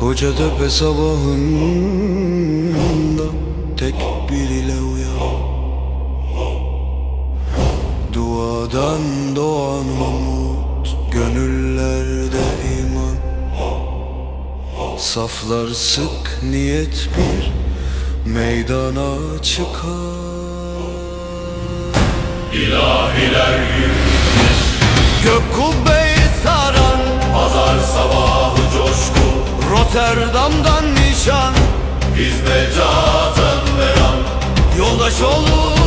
Kocatepe sabahında tek bir ile uyan. Duadan doğan umut Gönüllerde iman. Saflar sık niyet bir Meydana çıkar Rotterdam'dan nişan. Hizmetata veran Yoldaş olur